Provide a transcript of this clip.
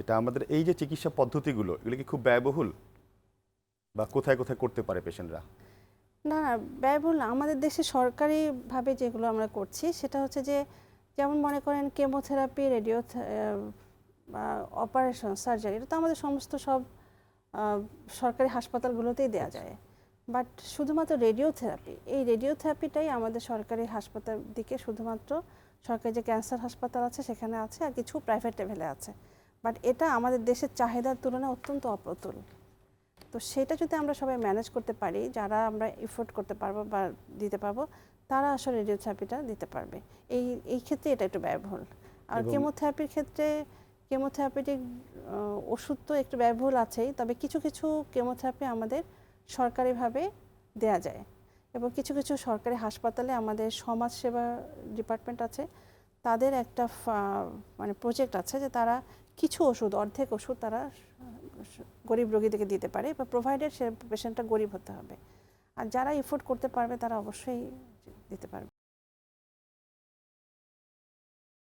এটা আমাদের এই যে চিকিৎসা পদ্ধতিগুলো, এগুলো কি খুব ব্যয়বহুল? বা কোথায় কোথায় করতে পারে পেশেন্টরা? না না, ব্যয়বহুল। আমাদের দেশে সরকারিভাবে যেগুলো আমরা করছি, সেটা হচ্ছে যে, যেমন মনে করেন কেমোথেরাপি রেডিও অপারেশন, সার্জারি, এটা তো আমাদের সমস্ত সব সরকারি হাসপাতালগুলোতেই দেওয়া যায়। বাট শুধুমাত্র রেডিওথেরাপি, এই রেডিওথেরাপিটাই আমাদের সরকারি হাসপাতাল দিকে শুধুমাত্র সরকারি যে ক্যান্সার হাসপাতাল আছে, সেখানে আছে, আর কিছু প্রাইভেট লেভেলে আছে। বাট এটা আমাদের দেশের চাহিদার তুলনায় অত্যন্ত অপ্রতুল। তো সেটা যদি আমরা সবাই ম্যানেজ করতে পারি যারা আমরা এফোর্ড করতে পারব বা দিতে পারব তারা আসলে রেডিওথেরাপিটা দিতে পারবে। এই এই ক্ষেত্রে এটা একটু ব্যয়বহুল। আর কেমোথেরাপির ক্ষেত্রে কেমোথেরাপিটিক ওষুধ তো একটু ব্যয়বহুল আছেই তবে কিছু কিছু কেমোথেরাপি আমাদের সরকারিভাবে দেয়া যায়। এবং কিছু কিছু সরকারি হাসপাতালে আমাদের সমাজসেবা ডিপার্টমেন্ট আছে তাদের একটা মানে প্রজেক্ট আছে যে তারা কিছু ওষুধ, অর্ধেক ওষুধ তারা গরিব রোগীদেরকে দিতে পারে বা প্রোভাইডেড সে পেশেন্টটা গরিব হতে হবে। আর যারা এফোর্ড করতে পারবে তারা অবশ্যই দিতে পারবে।